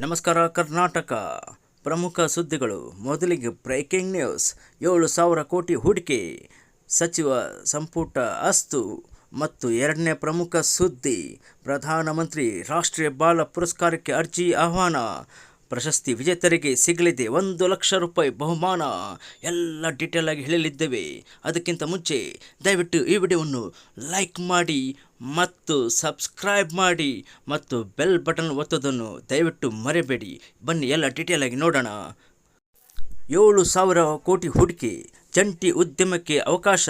ನಮಸ್ಕಾರ, ಕರ್ನಾಟಕ. ಪ್ರಮುಖ ಸುದ್ದಿಗಳು. ಮೊದಲಿಗೆ ಬ್ರೇಕಿಂಗ್ ನ್ಯೂಸ್ ಏಳು ಸಾವಿರ ಕೋಟಿ ಹೂಡಿಕೆ. ಸಚಿವ ಸಂಪುಟ ಅಸ್ತು. ಮತ್ತು ಎರಡನೇ ಪ್ರಮುಖ ಸುದ್ದಿ. ಪ್ರಧಾನಮಂತ್ರಿ ರಾಷ್ಟ್ರೀಯ ಬಾಲ ಪುರಸ್ಕಾರಕ್ಕೆ ಅರ್ಜಿ ಆಹ್ವಾನ. ಪ್ರಶಸ್ತಿ ವಿಜೇತರಿಗೆ ಸಿಗಲಿದೆ ಒಂದು ಲಕ್ಷ ರೂಪಾಯಿ ಬಹುಮಾನ. ಎಲ್ಲ ಡೀಟೇಲ್ ಆಗಿ ಹೇಳಲಿದ್ದೇವೆ. ಅದಕ್ಕಿಂತ ಮುಂಚೆ ದಯವಿಟ್ಟು ಈ ವಿಡಿಯೋವನ್ನು ಲೈಕ್ ಮಾಡಿ ಮತ್ತು ಸಬ್ಸ್ಕ್ರೈಬ್ ಮಾಡಿ ಮತ್ತು ಬೆಲ್ ಬಟನ್ ಒತ್ತೋದನ್ನು ದಯವಿಟ್ಟು ಮರೆಯಬೇಡಿ ಬನ್ನಿ ಎಲ್ಲ ಡೀಟೇಲ್ ಆಗಿ ನೋಡೋಣ. ಏಳು ಸಾವಿರ ಕೋಟಿ ಹೂಡಿಕೆ. ಜಂಟಿ ಉದ್ಯಮಕ್ಕೆ ಅವಕಾಶ.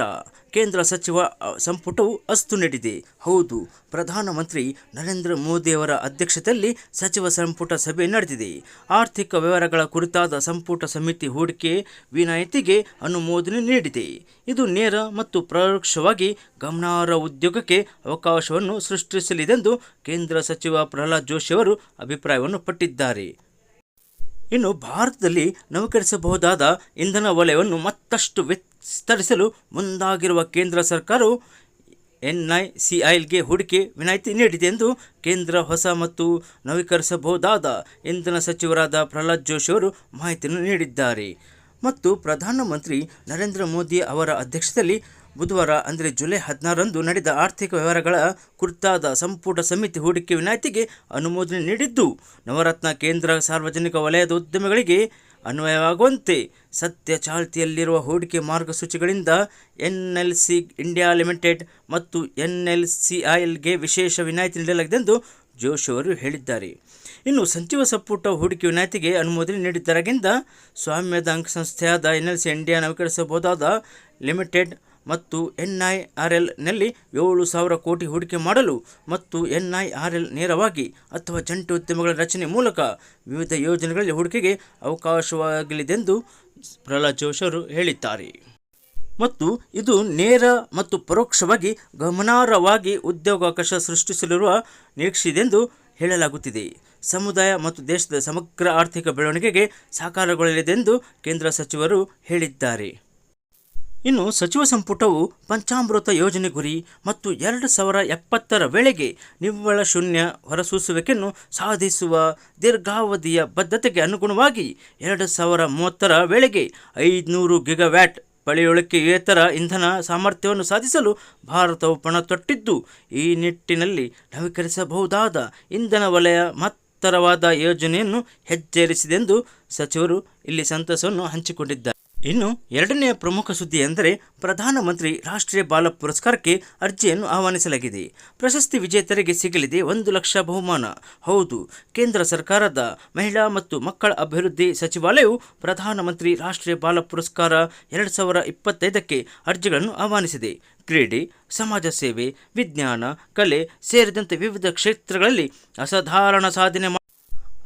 ಕೇಂದ್ರ ಸಚಿವ ಸಂಪುಟವು ಅಸ್ತು ನೀಡಿದೆ. ಹೌದು, ಪ್ರಧಾನಮಂತ್ರಿ ನರೇಂದ್ರ ಮೋದಿಯವರ ಅಧ್ಯಕ್ಷತೆಯಲ್ಲಿ ಸಚಿವ ಸಂಪುಟ ಸಭೆ ನಡೆದಿದೆ. ಆರ್ಥಿಕ ವ್ಯವಹಾರಗಳ ಕುರಿತಾದ ಸಂಪುಟ ಸಮಿತಿ ಹೂಡಿಕೆ ವಿನಾಯಿತಿಗೆ ಅನುಮೋದನೆ ನೀಡಿದೆ. ಇದು ನೇರ ಮತ್ತು ಪರೋಕ್ಷವಾಗಿ ಗಮನಾರ್ಹ ಉದ್ಯೋಗಕ್ಕೆ ಅವಕಾಶವನ್ನು ಸೃಷ್ಟಿಸಲಿದೆಂದು ಕೇಂದ್ರ ಸಚಿವ ಪ್ರಹ್ಲಾದ್ ಜೋಶಿ ಅವರು ಅಭಿಪ್ರಾಯವನ್ನು ಪಟ್ಟಿದ್ದಾರೆ. ಇನ್ನು ಭಾರತದಲ್ಲಿ ನವೀಕರಿಸಬಹುದಾದ ಇಂಧನ ವಲಯವನ್ನು ಮತ್ತಷ್ಟು ವಿಸ್ತರಿಸಲು ಮುಂದಾಗಿರುವ ಕೇಂದ್ರ ಸರ್ಕಾರವು ಎನ್ಐಸಿಐಲ್ಗೆ ಹೂಡಿಕೆ ವಿನಾಯಿತಿ ನೀಡಿದೆ ಎಂದು ಕೇಂದ್ರ ಹೊಸ ಮತ್ತು ನವೀಕರಿಸಬಹುದಾದ ಇಂಧನ ಸಚಿವರಾದ ಪ್ರಹ್ಲಾದ್ ಜೋಶಿ ಅವರು ಮಾಹಿತಿಯನ್ನು ನೀಡಿದ್ದಾರೆ. ಮತ್ತು ಪ್ರಧಾನಮಂತ್ರಿ ನರೇಂದ್ರ ಮೋದಿ ಅವರ ಅಧ್ಯಕ್ಷತೆಯಲ್ಲಿ ಬುಧವಾರ, ಅಂದರೆ ಜುಲೈ ಹದಿನಾರರಂದು ನಡೆದ ಆರ್ಥಿಕ ವ್ಯವಹಾರಗಳ ಕುರಿತಾದ ಸಂಪುಟ ಸಮಿತಿ ಹೂಡಿಕೆ ವಿನಾಯಿತಿಗೆ ಅನುಮೋದನೆ ನೀಡಿದ್ದು, ನವರತ್ನ ಕೇಂದ್ರ ಸಾರ್ವಜನಿಕ ವಲಯದ ಉದ್ಯಮಗಳಿಗೆ ಅನ್ವಯವಾಗುವಂತೆ ಸದ್ಯ ಚಾಲ್ತಿಯಲ್ಲಿರುವ ಹೂಡಿಕೆ ಮಾರ್ಗಸೂಚಿಗಳಿಂದ N L C India limited ಮತ್ತು ಎನ್ ಎಲ್ ಸಿ ಐಎಲ್ಗೆ ವಿಶೇಷ ವಿನಾಯಿತಿ ನೀಡಲಾಗಿದೆ ಎಂದು ಜೋಶಿ ಅವರು ಹೇಳಿದ್ದಾರೆ. ಇನ್ನು ಸಚಿವ ಸಂಪುಟ ಹೂಡಿಕೆ ವಿನಾಯಿತಿಗೆ ಅನುಮೋದನೆ ನೀಡಿದ್ದರಾಗಿಂದ ಸ್ವಾಮ್ಯದ ಅಂಕಸಂಸ್ಥೆಯಾದ ಎನ್ ಎಲ್ ಸಿ ಇಂಡಿಯಾ ನವೀಕರಿಸಬಹುದಾದ ಲಿಮಿಟೆಡ್ ಮತ್ತು ಎನ್ ಐ ಆರ್ ಎಲ್ನಲ್ಲಿ ಏಳು ಸಾವಿರ ಕೋಟಿ ಹೂಡಿಕೆ ಮಾಡಲು ಮತ್ತು ಎನ್ ಐ ಆರ್ ಎಲ್ ನೇರವಾಗಿ ಅಥವಾ ಜಂಟಿ ಉದ್ಯಮಗಳ ರಚನೆ ಮೂಲಕ ವಿವಿಧ ಯೋಜನೆಗಳಲ್ಲಿ ಹೂಡಿಕೆಗೆ ಅವಕಾಶವಾಗಲಿದೆಂದು ಪ್ರಹ್ಲಾದ್ ಜೋಶಿ ಅವರು ಹೇಳಿದ್ದಾರೆ. ಮತ್ತು ಇದು ನೇರ ಮತ್ತು ಪರೋಕ್ಷವಾಗಿ ಗಮನಾರ್ಹವಾಗಿ ಉದ್ಯೋಗಾವಕಾಶ ಸೃಷ್ಟಿಸಲಿರುವ ನಿರೀಕ್ಷೆಯೆಂದು ಹೇಳಲಾಗುತ್ತಿದೆ. ಸಮುದಾಯ ಮತ್ತು ದೇಶದ ಸಮಗ್ರ ಆರ್ಥಿಕ ಬೆಳವಣಿಗೆಗೆ ಸಾಕಾರಗೊಳ್ಳಲಿದೆ ಎಂದು ಕೇಂದ್ರ ಸಚಿವರು ಹೇಳಿದ್ದಾರೆ. ಇನ್ನು ಸಚಿವ ಸಂಪುಟವು ಪಂಚಾಮೃತ ಯೋಜನೆ ಗುರಿ ಮತ್ತು ಎರಡು ಸಾವಿರ ಎಪ್ಪತ್ತರ ವೇಳೆಗೆ ನಿವ್ವಳ ಶೂನ್ಯ ಹೊರಸೂಸುವಿಕೆಯನ್ನು ಸಾಧಿಸುವ ದೀರ್ಘಾವಧಿಯ ಬದ್ಧತೆಗೆ ಅನುಗುಣವಾಗಿ ಎರಡು ಸಾವಿರ ಮೂವತ್ತರ ವೇಳೆಗೆ ಐದುನೂರು ಗಿಗಾವ್ಯಾಟ್ ಪಳೆಯುಳಿಕೆಯೇತರ ಇಂಧನ ಸಾಮರ್ಥ್ಯವನ್ನು ಸಾಧಿಸಲು ಭಾರತವು ಪಣ ತೊಟ್ಟಿದ್ದು, ಈ ನಿಟ್ಟಿನಲ್ಲಿ ನವೀಕರಿಸಬಹುದಾದ ಇಂಧನ ವಲಯ ಮತ್ತರವಾದ ಯೋಜನೆಯನ್ನು ಹೆಜ್ಜೇರಿಸಿದೆ ಎಂದು ಸಚಿವರು ಇಲ್ಲಿ ಸಂತಸವನ್ನು ಹಂಚಿಕೊಂಡಿದ್ದಾರೆ. ಇನ್ನು ಎರಡನೆಯ ಪ್ರಮುಖ ಸುದ್ದಿ ಎಂದರೆ ಪ್ರಧಾನಮಂತ್ರಿ ರಾಷ್ಟ್ರೀಯ ಬಾಲ ಪುರಸ್ಕಾರಕ್ಕೆ ಅರ್ಜಿಯನ್ನು ಆಹ್ವಾನಿಸಲಾಗಿದೆ. ಪ್ರಶಸ್ತಿ ವಿಜೇತರಿಗೆ ಸಿಗಲಿದೆ ಒಂದು ಲಕ್ಷ ಬಹುಮಾನ. ಹೌದು, ಕೇಂದ್ರ ಸರ್ಕಾರದ ಮಹಿಳಾ ಮತ್ತು ಮಕ್ಕಳ ಅಭಿವೃದ್ಧಿ ಸಚಿವಾಲಯವು ಪ್ರಧಾನಮಂತ್ರಿ ರಾಷ್ಟ್ರೀಯ ಬಾಲ ಪುರಸ್ಕಾರ ಎರಡು ಸಾವಿರ ಇಪ್ಪತ್ತೈದಕ್ಕೆ ಅರ್ಜಿಗಳನ್ನು ಆಹ್ವಾನಿಸಿದೆ. ಕ್ರೀಡೆ, ಸಮಾಜ ಸೇವೆ, ವಿಜ್ಞಾನ, ಕಲೆ ಸೇರಿದಂತೆ ವಿವಿಧ ಕ್ಷೇತ್ರಗಳಲ್ಲಿ ಅಸಾಧಾರಣ ಸಾಧನೆ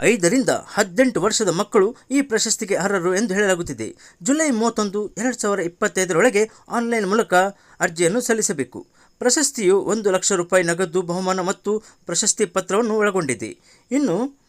ಐದರಿಂದ ಹದಿನೆಂಟು ವರ್ಷದ ಮಕ್ಕಳು ಈ ಪ್ರಶಸ್ತಿಗೆ ಅರ್ಹರು ಎಂದು ಹೇಳಲಾಗುತ್ತಿದೆ. ಜುಲೈ ಮೂವತ್ತೊಂದು, ಎರಡು ಸಾವಿರ ಇಪ್ಪತ್ತೈದರೊಳಗೆ ಆನ್ಲೈನ್ ಮೂಲಕ ಅರ್ಜಿಯನ್ನು ಸಲ್ಲಿಸಬೇಕು. ಪ್ರಶಸ್ತಿಯು ಒಂದು ಲಕ್ಷ ರೂಪಾಯಿ ನಗದು ಬಹುಮಾನ ಮತ್ತು ಪ್ರಶಸ್ತಿ ಪತ್ರವನ್ನು ಒಳಗೊಂಡಿದೆ. ಇನ್ನು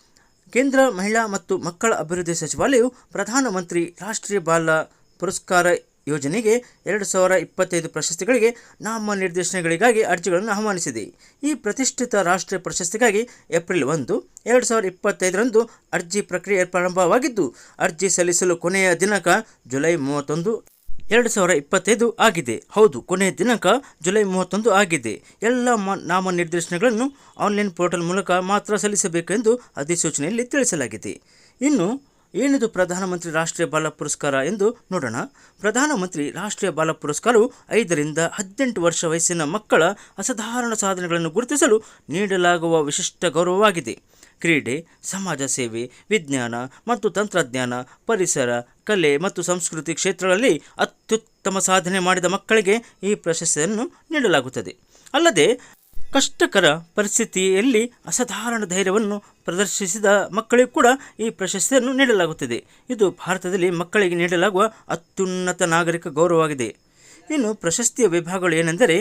ಕೇಂದ್ರ ಮಹಿಳಾ ಮತ್ತು ಮಕ್ಕಳ ಅಭಿವೃದ್ಧಿ ಸಚಿವಾಲಯವು ಪ್ರಧಾನಮಂತ್ರಿ ರಾಷ್ಟ್ರೀಯ ಬಾಲ ಪುರಸ್ಕಾರ ಯೋಜನೆಗೆ ಎರಡು ಸಾವಿರ ಇಪ್ಪತ್ತೈದು ಪ್ರಶಸ್ತಿಗಳಿಗೆ ನಾಮ ನಿರ್ದೇಶನಗಳಿಗಾಗಿ ಅರ್ಜಿಗಳನ್ನು ಆಹ್ವಾನಿಸಿದೆ. ಈ ಪ್ರತಿಷ್ಠಿತ ರಾಷ್ಟ್ರೀಯ ಪ್ರಶಸ್ತಿಗಾಗಿ ಏಪ್ರಿಲ್ ಒಂದು, ಎರಡು ಸಾವಿರ ಇಪ್ಪತ್ತೈದರಂದು ಅರ್ಜಿ ಪ್ರಕ್ರಿಯೆ ಪ್ರಾರಂಭವಾಗಿದ್ದು, ಅರ್ಜಿ ಸಲ್ಲಿಸಲು ಕೊನೆಯ ದಿನಾಂಕ ಜುಲೈ ಮೂವತ್ತೊಂದು, ಎರಡು ಸಾವಿರ ಇಪ್ಪತ್ತೈದು ಆಗಿದೆ. ಹೌದು, ಕೊನೆಯ ದಿನಾಂಕ ಜುಲೈ ಮೂವತ್ತೊಂದು ಆಗಿದೆ. ಎಲ್ಲ ಮ, ನಾಮನಿರ್ದೇಶನಗಳನ್ನು ಆನ್ಲೈನ್ ಪೋರ್ಟಲ್ ಮೂಲಕ ಮಾತ್ರ ಸಲ್ಲಿಸಬೇಕೆಂದು ಅಧಿಸೂಚನೆಯಲ್ಲಿ ತಿಳಿಸಲಾಗಿದೆ. ಇನ್ನು ಏನಿದು ಪ್ರಧಾನಮಂತ್ರಿ ರಾಷ್ಟ್ರೀಯ ಬಾಲ ಪುರಸ್ಕಾರ ಎಂದು ನೋಡೋಣ. ಪ್ರಧಾನಮಂತ್ರಿ ರಾಷ್ಟ್ರೀಯ ಬಾಲ ಪುರಸ್ಕಾರವು ಐದರಿಂದ ಹದಿನೆಂಟು ವರ್ಷ ವಯಸ್ಸಿನ ಮಕ್ಕಳ ಅಸಾಧಾರಣ ಸಾಧನೆಗಳನ್ನು ಗುರುತಿಸಲು ನೀಡಲಾಗುವ ವಿಶಿಷ್ಟ ಗೌರವವಾಗಿದೆ. ಕ್ರೀಡೆ, ಸಮಾಜ ಸೇವೆ, ವಿಜ್ಞಾನ ಮತ್ತು ತಂತ್ರಜ್ಞಾನ, ಪರಿಸರ, ಕಲೆ ಮತ್ತು ಸಂಸ್ಕೃತಿ ಕ್ಷೇತ್ರಗಳಲ್ಲಿ ಅತ್ಯುತ್ತಮ ಸಾಧನೆ ಮಾಡಿದ ಮಕ್ಕಳಿಗೆ ಈ ಪ್ರಶಸ್ತಿಯನ್ನು ನೀಡಲಾಗುತ್ತದೆ. ಅಲ್ಲದೆ ಕಷ್ಟಕರ ಪರಿಸ್ಥಿತಿಯಲ್ಲಿ ಅಸಾಧಾರಣ ಧೈರ್ಯವನ್ನು ಪ್ರದರ್ಶಿಸಿದ ಮಕ್ಕಳಿಗೂ ಕೂಡ ಈ ಪ್ರಶಸ್ತಿಯನ್ನು ನೀಡಲಾಗುತ್ತದೆ. ಇದು ಭಾರತದಲ್ಲಿ ಮಕ್ಕಳಿಗೆ ನೀಡಲಾಗುವ ಅತ್ಯುನ್ನತ ನಾಗರಿಕ ಗೌರವವಾಗಿದೆ. ಇನ್ನು ಪ್ರಶಸ್ತಿಯ ವಿಭಾಗಗಳು ಏನೆಂದರೆ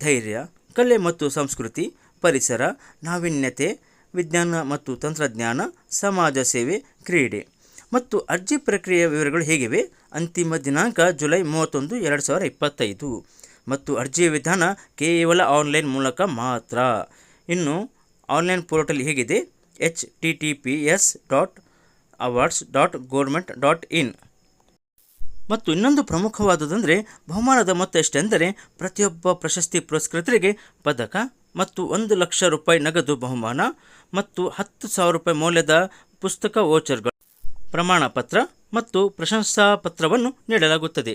ಧೈರ್ಯ, ಕಲೆ ಮತ್ತು ಸಂಸ್ಕೃತಿ, ಪರಿಸರ, ನಾವೀನ್ಯತೆ, ವಿಜ್ಞಾನ ಮತ್ತು ತಂತ್ರಜ್ಞಾನ, ಸಮಾಜ ಸೇವೆ, ಕ್ರೀಡೆ ಮತ್ತು ಅರ್ಜಿ ಪ್ರಕ್ರಿಯೆಯ ವಿವರಗಳು ಹೇಗಿವೆ? ಅಂತಿಮ ದಿನಾಂಕ ಜುಲೈ ಮೂವತ್ತೊಂದು, ಎರಡು ಸಾವಿರ ಇಪ್ಪತ್ತೈದು. ಮತ್ತು ಅರ್ಜಿಯ ವಿಧಾನ ಕೇವಲ ಆನ್ಲೈನ್ ಮೂಲಕ ಮಾತ್ರ. ಇನ್ನು ಆನ್ಲೈನ್ ಪೋರ್ಟಲ್ ಹೇಗಿದೆ? H T T P S dot awards dot government dot in. ಮತ್ತು ಇನ್ನೊಂದು ಪ್ರಮುಖವಾದುದಂದರೆ ಬಹುಮಾನದ ಮೊತ್ತ ಎಷ್ಟೆಂದರೆ ಪ್ರತಿಯೊಬ್ಬ ಪ್ರಶಸ್ತಿ ಪುರಸ್ಕೃತರಿಗೆ ಪದಕ ಮತ್ತು ಒಂದು ಲಕ್ಷ ರೂಪಾಯಿ ನಗದು ಬಹುಮಾನ ಮತ್ತು ಹತ್ತು ಸಾವಿರ ರೂಪಾಯಿ ಮೌಲ್ಯದ ಪುಸ್ತಕ ವೋಚರ್ಗಳು ಪ್ರಮಾಣ ಪತ್ರ ಮತ್ತು ಪ್ರಶಂಸಾ ಪತ್ರವನ್ನು ನೀಡಲಾಗುತ್ತದೆ.